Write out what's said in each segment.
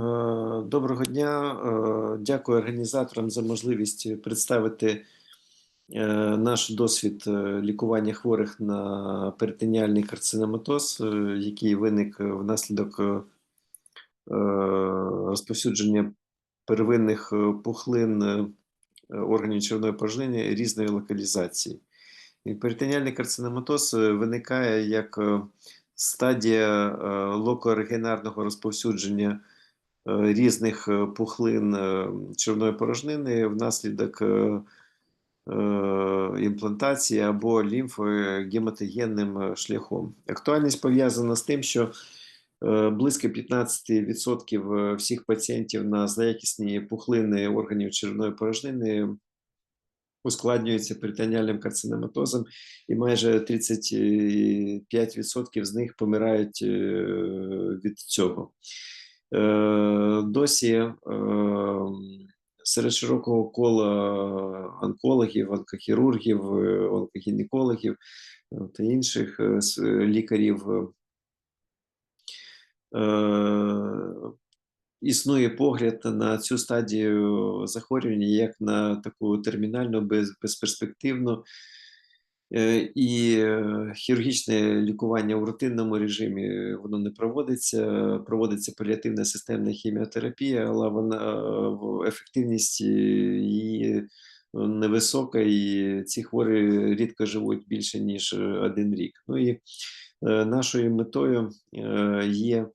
Е, Доброго дня. Е, Дякую організаторам за можливість представити е, наш досвід лікування хворих на перитоніальний карциноматоз, який виник внаслідок розповсюдження первинних пухлин органів червоної порожнини різної локалізації. Перитоніальний карциноматоз виникає як стадія локооригінарного розповсюдження різних е, пухлин е, червоної порожнини внаслідок е, е, імплантації або лімфогематогенним е, шляхом. Актуальність пов'язана з тим, що е, близько 15% е, всіх пацієнтів на злоякісні пухлини органів червоної порожнини ускладнюються перитоніальним карциноматозом, і майже 35% з них помирають е, від цього. Е, Досі е, серед широкого кола онкологів, онкохірургів, е, онкогінекологів та інших лікарів існує погляд на цю стадію захворювання як на таку термінальну, безперспективну. Е, І е, хірургічне лікування в рутинному режимі воно не проводиться. Проводиться паліативна системна хіміотерапія, але вона е, ефективність е, її невисока, і ці хворі рідко живуть більше ніж е, один рік. Ну і е, нашою метою е, є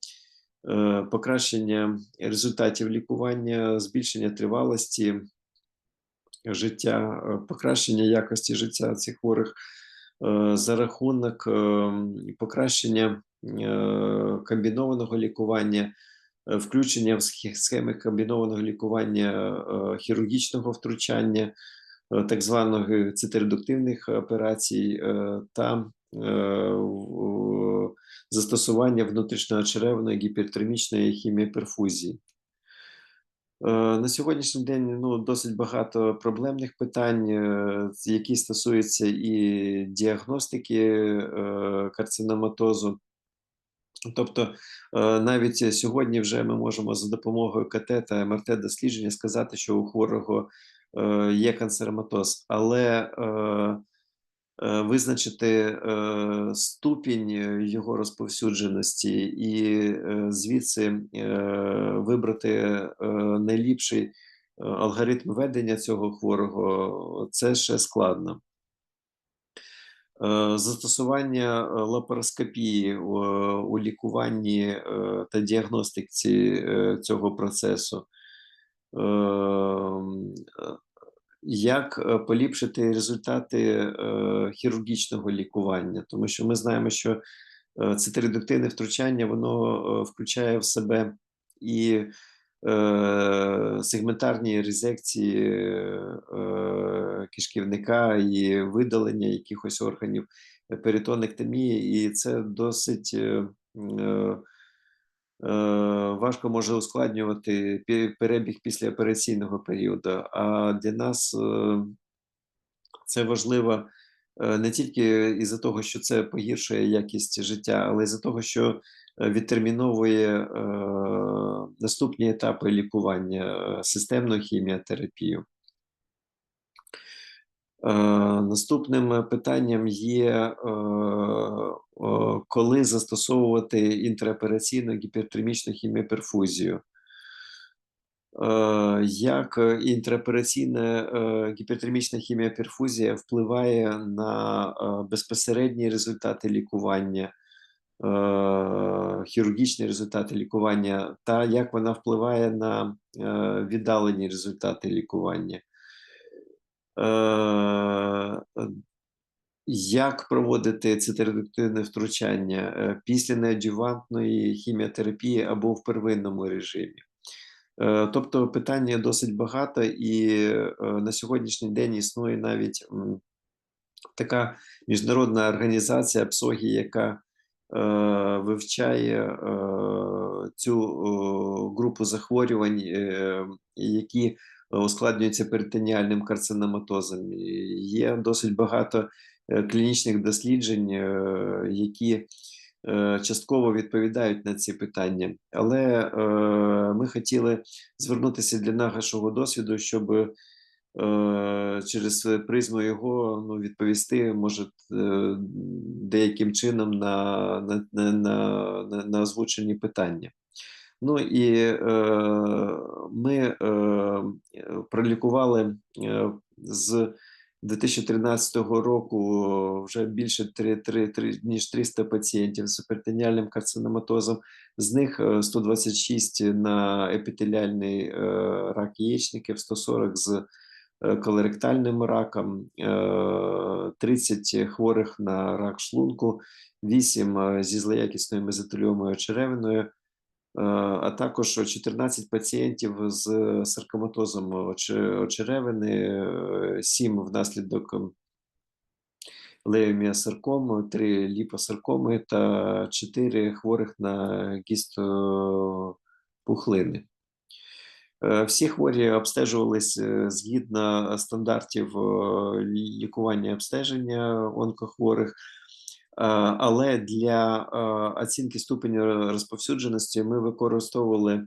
е, покращення результатів лікування, збільшення тривалості життя, е, покращення якості життя цих хворих е, за рахунок е, покращення комбінованого лікування, включення в схеми комбінованого лікування хірургічного втручання, так званих циторедуктивних операцій та застосування внутрішньоочеревної гіпертермічної хіміоперфузії. Е, На сьогоднішній день ну, досить багато проблемних питань, е, які стосуються і діагностики е, карциноматозу. Тобто, е, навіть сьогодні вже ми можемо за допомогою КТ та МРТ дослідження сказати, що у хворого е, є канцероматоз, але е, е, визначити е, ступінь е, його розповсюдженості і е, звідси е, вибрати е, найліпший е, алгоритм ведення цього хворого, це ще складно. Е, Застосування е, лапароскопії у, лікуванні е, та діагностиці е, цього процесу. Як е, поліпшити результати е, хірургічного лікування? Тому що ми знаємо, що е, втручання воно включає в себе і сегментарні резекції кишківника і видалення якихось органів, перитонектомії, і це досить важко може ускладнювати перебіг післяопераційного періоду. А для нас е, це важливо е, не тільки із-за того, що це погіршує якість життя, але із-за того, що е, відтерміновує е, наступні етапи лікування, е, системну хіміотерапію. Е, Наступним питанням є, е, коли застосовувати інтраопераційну гіпертермічну хіміоперфузію. Е, Як інтраопераційна е, гіпертермічна хіміоперфузія впливає на е, безпосередні результати лікування, е, хірургічні результати лікування, та як вона впливає на е, віддалені результати лікування? Е, Як проводити циторедуктивне втручання е, після неадювантної хіміотерапії або в первинному режимі? Е, Тобто питання досить багато, і е, на сьогоднішній день існує навіть така міжнародна організація ПСОГІ, яка е, вивчає е, цю групу захворювань, е, які ускладнюються перитоніальним карциноматозом. Є досить багато е, клінічних досліджень, е, які е, частково відповідають на ці питання. Але ми хотіли звернутися для нашого досвіду, щоб через призму його ну, відповісти, може, деяким чином на, на, на, на озвучені питання. Ну і е, ми е, пролікували е, з 2013 року вже більше 3, 3, 3, ніж 300 пацієнтів з перитоніальним карциноматозом. З них е, 126 на епітеліальний е, рак яєчників, 140 з е, колоректальним раком, е, 30 хворих на рак шлунку, 8 е, зі злоякісною мезотеліомою черевиною, е, а також 14 пацієнтів з саркоматозом очеревини, 7 внаслідок леоміосаркому, 3 ліпосаркоми та 4 хворих на гістопухлини. Е, Всі хворі обстежувались е, згідно стандартів е, лікування обстеження онкохворих, Е, але для е, оцінки ступеню розповсюдженості ми використовували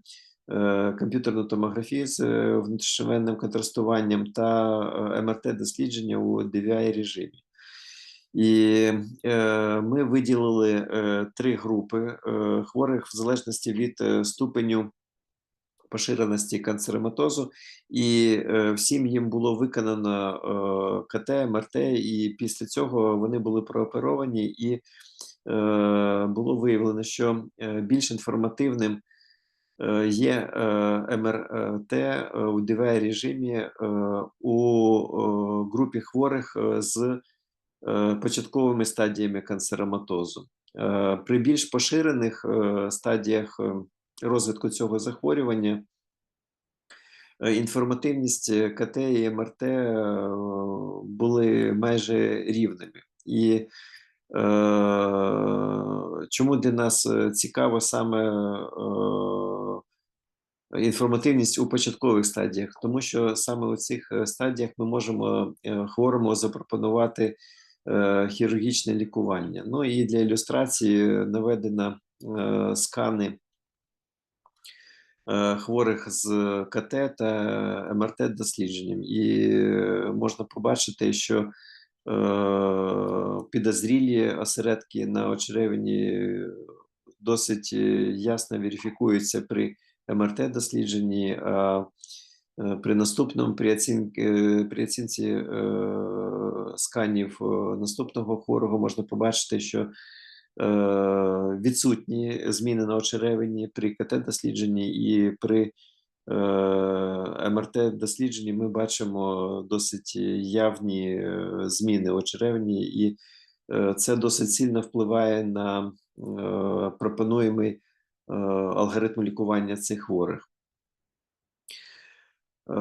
е, комп'ютерну томографію з е, внутрішньовенним контрастуванням та МРТ-дослідження у DVI режимі. І е, ми виділили е, три групи е, хворих в залежності від е, ступеню поширеності канцероматозу, і е, всім їм було виконано е, КТ, МРТ, і після цього вони були прооперовані, і е, було виявлено, що е, більш інформативним е, є е, МРТ у DVI режимі у групі хворих з початковими стадіями канцероматозу. Е, При більш поширених стадіях розвитку цього захворювання е, інформативність е, КТ і МРТ е, були майже рівними. І е, чому для нас цікаво саме е, інформативність у початкових стадіях? Тому що саме у цих стадіях ми можемо хворому запропонувати е, хірургічне лікування. Ну і для ілюстрації наведено е, скани хворих з КТ та МРТ дослідженням, і е, можна побачити, що е, підозрілі осередки на очеревині досить е, ясно верифікуються при МРТ дослідженні. А е, при наступному при оцінці, при оцінці е, сканів наступного хворого можна побачити, що відсутні зміни на очеревині при КТ-дослідженні і при е, МРТ-дослідженні ми бачимо досить явні е, зміни очеревині, і е, це досить сильно впливає на е, пропонуємий е, алгоритм лікування цих хворих. Е,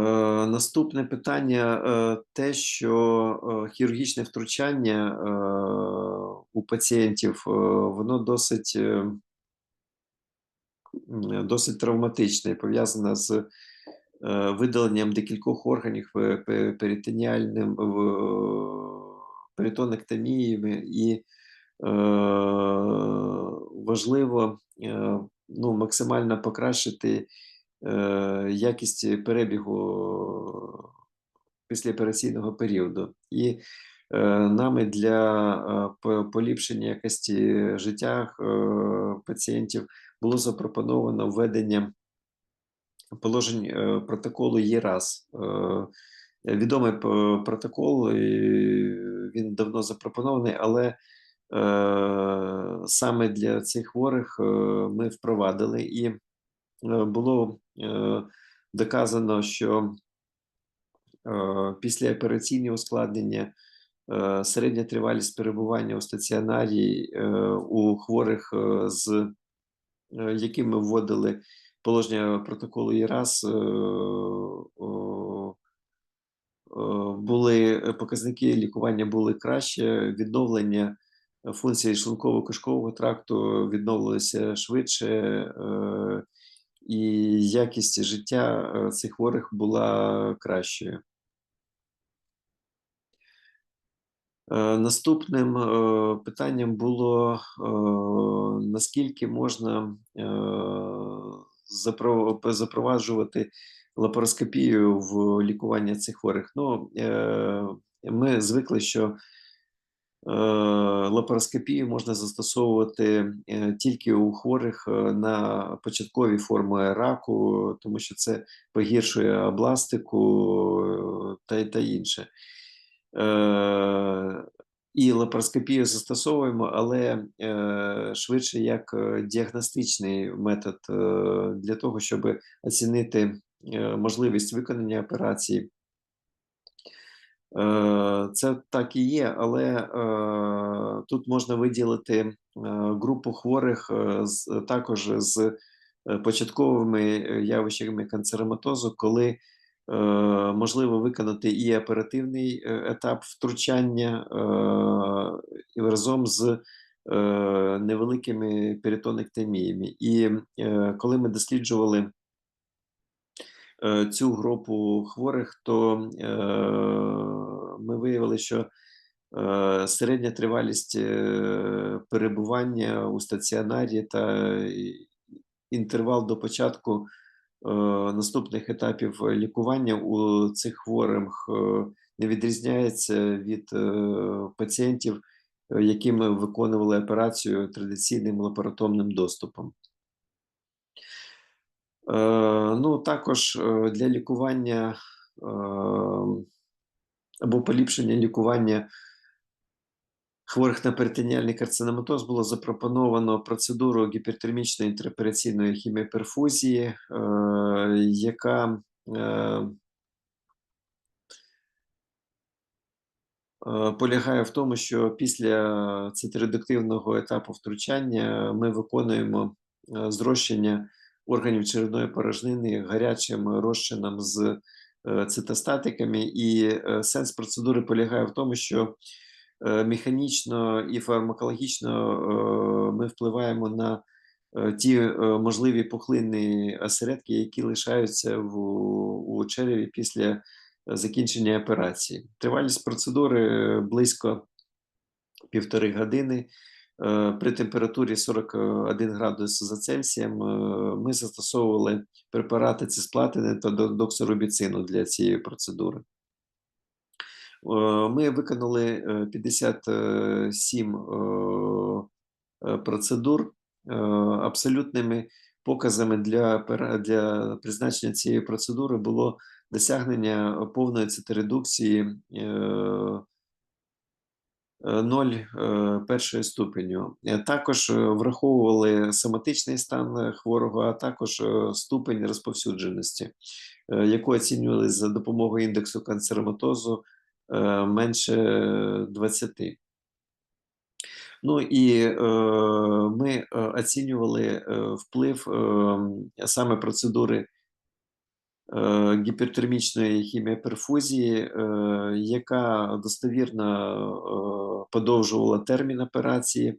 Наступне питання е, те, що е, хірургічне втручання е, у пацієнтів е, воно досить, е, досить травматичне, і пов'язане з е, видаленням декількох органів перитоніальним перитонектоміями, і важливо ну, максимально покращити якість перебігу післяопераційного періоду. І нами для е, поліпшення якості життя е, пацієнтів було запропоновано введення положень е, протоколу ЄРАС. Е, Відомий протокол, він давно запропонований, але е, саме для цих хворих е, ми впровадили і е, було е, доказано, що е, післяопераційні ускладнення, е, середня тривалість перебування у стаціонарі е, у хворих, е, з е, якими вводили положення протоколу ЄРАС, е, е, були показники лікування були краще, відновлення функції шлунково-кишкового тракту відновилося швидше, е, і якість життя е, цих хворих була кращою. Е, Наступним е, питанням було е, наскільки можна е, запроваджувати лапароскопію в лікування цих хворих. Ну, е, ми звикли, що е, лапароскопію можна застосовувати е, тільки у хворих е, на початкові форми раку, тому що це погіршує областику е, та, та інше. Е, і лапароскопію застосовуємо, але е, швидше як е, діагностичний метод для того, щоб оцінити можливість виконання операції. Це так і є, але тут можна виділити групу хворих також з початковими явищами канцероматозу, коли можливо виконати і оперативний е, етап втручання е, і разом з е, невеликими перитонектоміями. І е, коли ми досліджували е, цю групу хворих, то е, ми виявили, що е, середня тривалість е, перебування у стаціонарі та інтервал до початку е, наступних етапів лікування у цих хворих е, не відрізняється від е, пацієнтів, е, яким виконували операцію традиційним лапаротомним доступом. Е, Ну, також е, для лікування е, або поліпшення лікування хворих на перитоніальний карциноматоз було запропоновано процедуру гіпертермічної інтраопераційної хіміоперфузії, е, яка е, е, полягає в тому, що після циторедуктивного етапу втручання ми виконуємо зрощення органів черевної порожнини гарячим розчином з цитостатиками, і сенс процедури полягає в тому, що механічно і фармакологічно е, ми впливаємо на е, ті е, можливі пухлинні осередки, які лишаються в, у череві після е, закінчення операції. Тривалість процедури близько півтори години. Е, При температурі 41 градус за Цельсієм е, ми застосовували препарати цисплатини та до- доксорубіцину для цієї процедури. Е, Ми виконали е, 57 е, е, процедур абсолютними показами для, для призначення цієї процедури було досягнення повної циторедукції е, 0 е, першої ступеню. Також враховували соматичний стан хворого, а також ступень розповсюдженості, яку оцінювали за допомогою індексу канцероматозу менше 20. Ну і е, ми е, оцінювали е, вплив е, саме процедури е, гіпертермічної хіміоперфузії, е, яка достовірно е, подовжувала термін операції,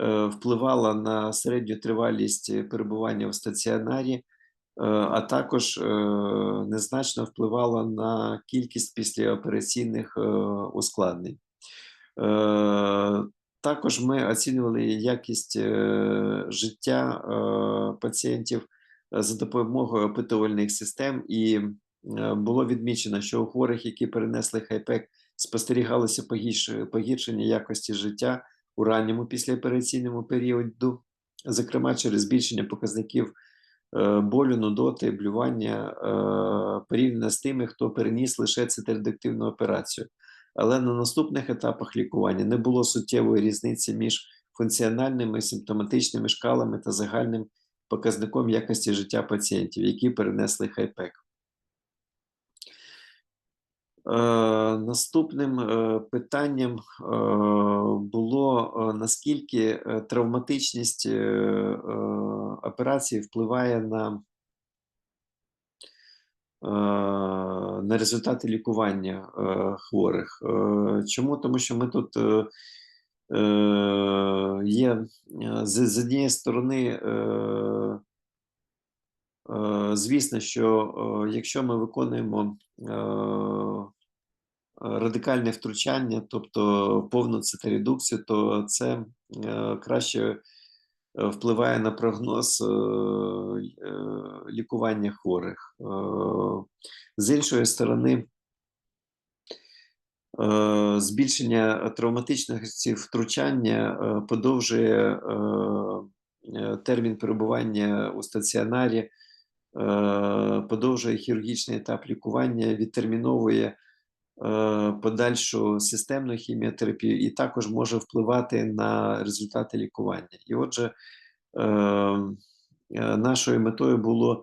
е, впливала на середню тривалість перебування в стаціонарі, е, а також е, незначно впливала на кількість післяопераційних е, ускладнень. Е, Також ми оцінювали якість е, життя е, пацієнтів е, за допомогою опитувальних систем, і е, було відмічено, що у хворих, які перенесли хайпек, спостерігалося погіршення якості життя у ранньому післяопераційному періоду, зокрема через збільшення показників е, болю, нудоти, блювання е, порівняно з тими, хто переніс лише циторедуктивну операцію. Але на наступних етапах лікування не було суттєвої різниці між функціональними симптоматичними шкалами та загальним показником якості життя пацієнтів, які перенесли хайпек. Е, Наступним е, питанням е, було е, наскільки е, травматичність е, е, операції впливає на, е, на результати лікування е, хворих. Е, Чому? Тому що ми тут є з, однієї сторони. Звісно, що якщо ми виконуємо радикальне втручання, тобто повну цитарідукцію, то це краще впливає на прогноз е, е, лікування хворих. Е, З іншої сторони, збільшення травматичності втручання подовжує термін перебування у стаціонарі, подовжує хірургічний етап лікування, відтерміновує подальшу системну хіміотерапію і також може впливати на результати лікування. І отже, е, е, нашою метою було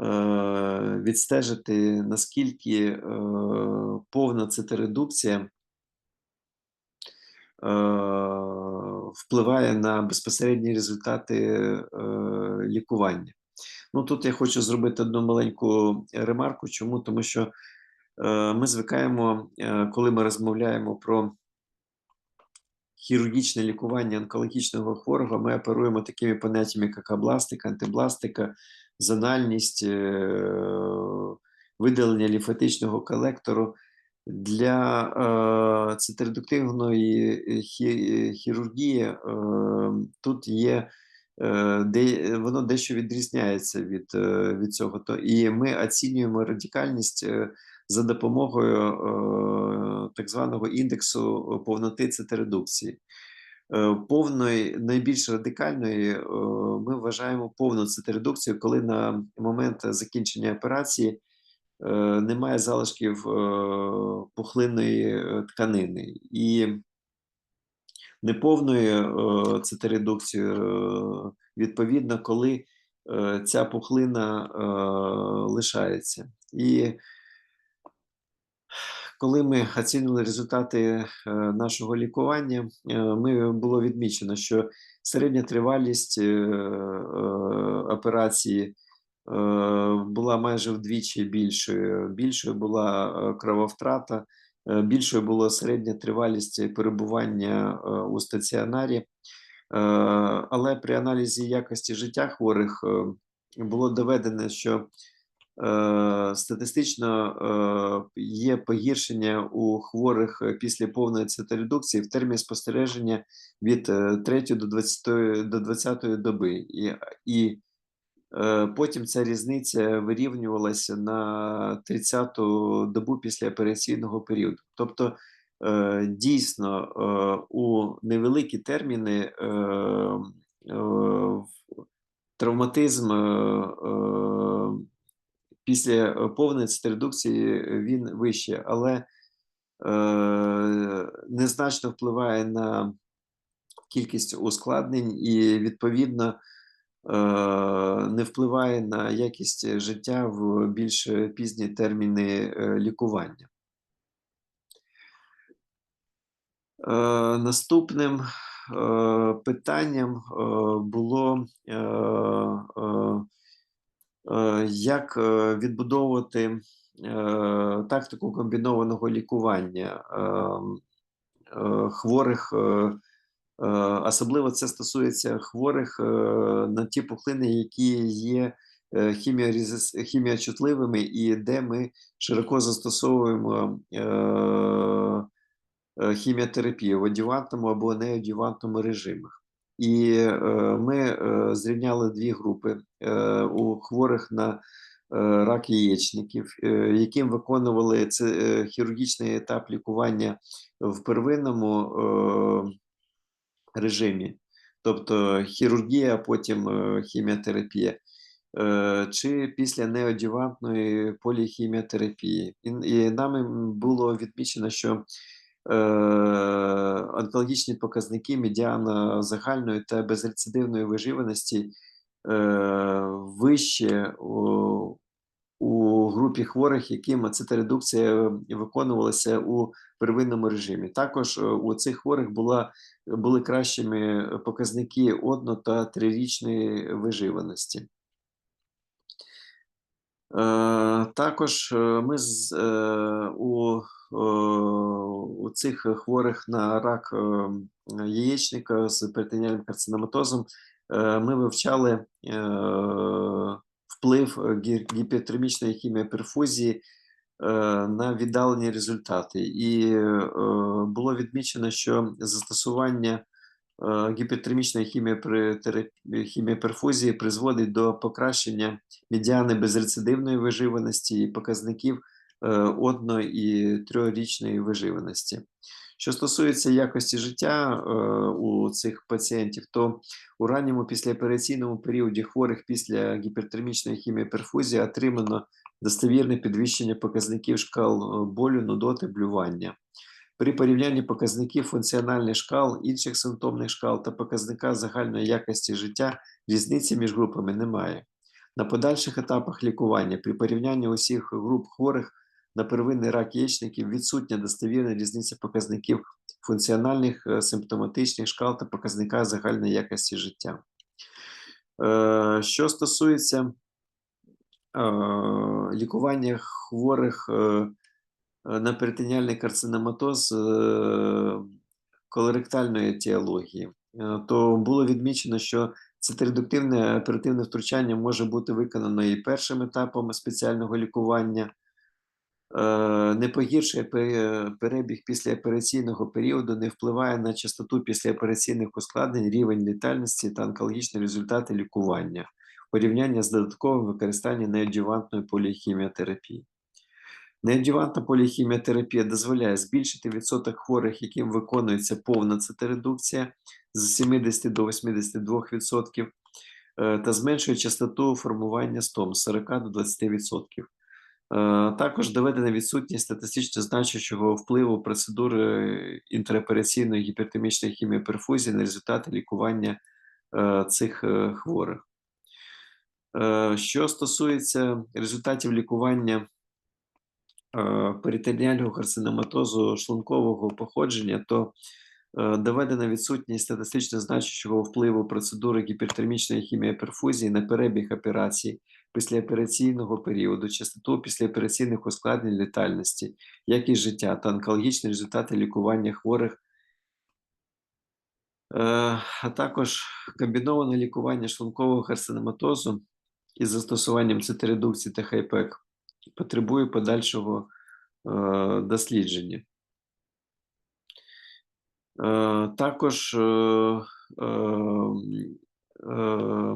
е, відстежити, наскільки е, повна цитаредукція е, впливає на безпосередні результати е, лікування. Ну тут я хочу зробити одну маленьку ремарку. Чому? Тому що е, ми звикаємо, е, коли ми розмовляємо про хірургічне лікування онкологічного хворого, ми оперуємо такими поняттями, як абластика, антибластика, зональність, е, видалення лімфатичного колектору. Для е, цитаредуктивної хірургії е, тут є е, де, воно дещо відрізняється від, е, від цього. То, і ми оцінюємо радикальність е, за допомогою е, так званого індексу повноти цитаредукції. Е, Повної, найбільш радикальної е, ми вважаємо повну цитаредукцію, коли на момент закінчення операції немає залишків пухлинної тканини. І неповною цитаредукцією, е, відповідно, коли ця пухлина лишається. І коли ми оцінили результати е, нашого лікування, е, ми було відмічено, що середня тривалість е, е, операції е, була майже вдвічі більшою. Більшою була е, крововтрата, е, більшою була середня тривалість перебування е, у стаціонарі. Е, Але при аналізі якості життя хворих е, було доведено, що е, статистично е, є погіршення у хворих е, після повної цитаредукції в терміні спостереження від е, 3 до 20, до 20 доби. І, і е, потім ця різниця вирівнювалася на 30-ту добу після операційного періоду. Тобто, е, дійсно, е, у невеликі терміни е, е, травматизм е, е, після е, повної цитаредукції він вищий, але е, незначно впливає на кількість ускладнень і, відповідно, е, не впливає на якість життя в більш пізні терміни е, лікування. Е, Наступним е, питанням е, було е, е, е, як е, відбудовувати е, тактику комбінованого лікування ем, е, хворих, е, е, особливо це стосується хворих е, на ті пухлини, які є е, хіміочутливими, і де ми широко застосовуємо е, е, хіміотерапію в адювантному або неадювантному режимах. І е, ми е, зрівняли дві групи е, у хворих на рак яєчників, яким виконували це хірургічний етап лікування в первинному режимі, тобто хірургія, потім хіміотерапія. Чи після неодювантної поліхіміотерапії. І нами було відмічено, що е, онкологічні показники медіана загальної та безрецидивної виживаності е, вище у, групі хворих, яким цитаредукція виконувалася у первинному режимі. Також е, у цих хворих була, були кращими показники одно- та трирічної виживаності. Також е, ми з, е, у, е, у цих хворих на рак е, яєчника з перитоніальним карциноматозом ми вивчали вплив гі- гіпотермічної хіміоперфузії е, на віддалені результати. І було відмічено, що застосування е, гіпертермічної хіміотерапії, хіміоперфузії призводить до покращення медіани безрецидивної виживаності і показників е, одно- і трьохрічної виживаності. Що стосується якості життя е, у цих пацієнтів, то у ранньому післяопераційному періоді хворих після гіпертермічної хіміоперфузії отримано достовірне підвищення показників шкал болю, нудоти, блювання. При порівнянні показників функціональних шкал, інших симптомних шкал та показника загальної якості життя різниці між групами немає. На подальших етапах лікування при порівнянні усіх груп хворих на первинний рак яєчників відсутня достовірна різниця показників функціональних е, симптоматичних шкал та показника загальної якості життя. Е, Що стосується е, лікування хворих на перитоніальний карциноматоз е, колоректальної етіології, е, то було відмічено, що циторедуктивне оперативне втручання може бути виконано і першим етапом спеціального лікування, е, не погіршує перебіг післяопераційного періоду, не впливає на частоту післяопераційних ускладнень, рівень летальності та онкологічні результати лікування в порівнянні з додатковим використанням неодювантної поліхіміотерапії. Неодювантна поліхіміотерапія дозволяє збільшити відсоток хворих, яким виконується повна циторедукція з 70 до 82% е, та зменшує частоту формування стом з 40 до 20%. Е, Також доведена відсутність статистично значущого впливу процедури інтеропераційної гіпертонічної хіміоперфузії на результати лікування е, цих хворих. Що стосується результатів лікування е, перитоніального карциноматозу шлункового походження, то е, доведена відсутність статистично значущого впливу процедури гіпертермічної хіміоперфузії на перебіг операції післяопераційного періоду, частоту післяопераційних ускладнень летальності, якість життя та онкологічні результати лікування хворих, е, а також комбіноване лікування шлункового карциноматозу із застосуванням циторедукції та хайпек потребує подальшого е, дослідження. Е, Також е, е, е,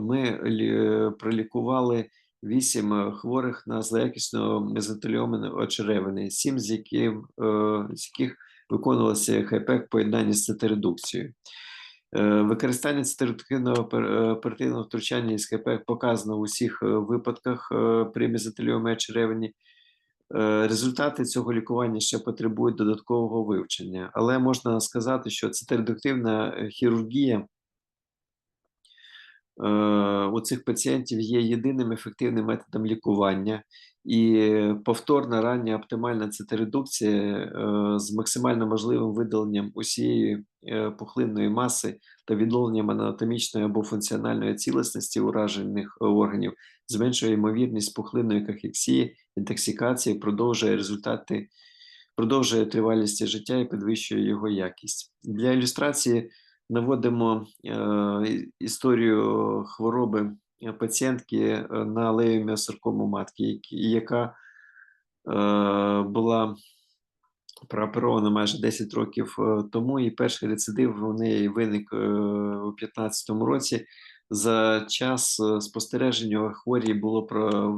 ми лі- пролікували вісім е, хворих на злоякісну мезотеліому очеревини, сім з яких, з яких виконувалося хайпек в поєднанні з циторедукцією. Е, Використання циторедуктивного опер- е, оперативного втручання із хайпек показано в усіх е, випадках при мезотеліомі очеревині. Е, Результати цього лікування ще потребують додаткового вивчення, але можна сказати, що циторедуктивна е, хірургія у цих пацієнтів є єдиним ефективним методом лікування, і повторна рання оптимальна циторедукція е, з максимально можливим видаленням усієї е, пухлинної маси та відновленням анатомічної або функціональної цілісності уражених органів зменшує ймовірність пухлинної кахексії, інтоксикації, продовжує результати, продовжує тривалість життя і підвищує його якість. Для ілюстрації наводимо е, історію хвороби е, пацієнтки е, на леоміосаркому матки, яка була прооперована майже 10 років тому, і перший рецидив у неї виник у 2015 році. За час спостереження хворій було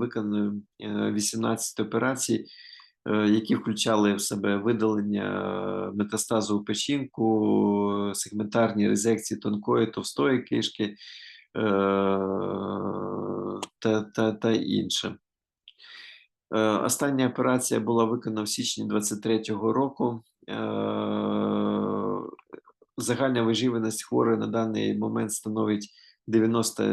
виконано е, 18 операцій, які включали в себе видалення е, метастазу у печінку, е, сегментарні резекції тонкої, товстої кишки е, та, та, та інше. Е, Остання операція була виконана в січні 23-го року. Е, Загальна виживаність хворої на даний момент становить 90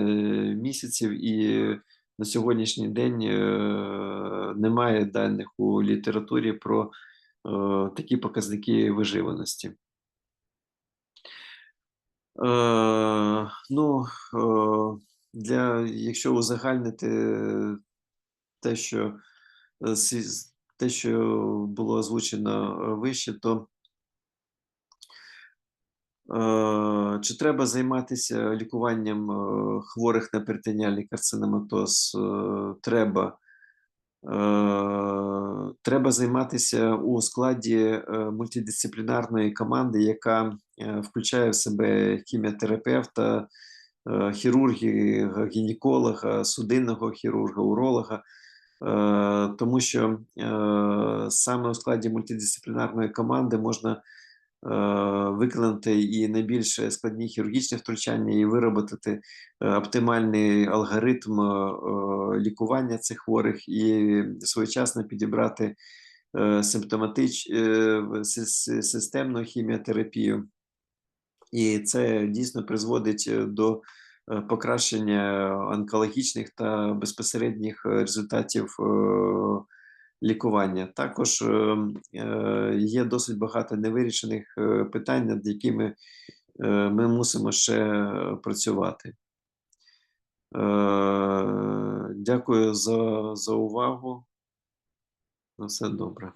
місяців, і на сьогоднішній день е, немає даних у літературі про е, такі показники виживаності. Е, ну, для, якщо узагальнити те, що те, що було озвучено вище, то чи треба займатися лікуванням е, хворих на перитоніальний карциноматоз? Е, Треба. Е, Треба займатися у складі е, мультидисциплінарної команди, яка е, включає в себе хіміотерапевта, е, хірурга, гінеколога, судинного хірурга, уролога, е, тому що е, саме у складі мультидисциплінарної команди можна е, виконати і найбільш складні хірургічні втручання, і виробити е, оптимальний алгоритм е, лікування цих хворих і своєчасно підібрати е, симптоматич е, си- си- системну хіміотерапію. І це дійсно призводить е, до е, покращення онкологічних та безпосередніх е, результатів е, лікування. Також е, е, є досить багато невирішених е, питань, над якими е, ми мусимо ще працювати. Дякую за, за увагу. На все добре.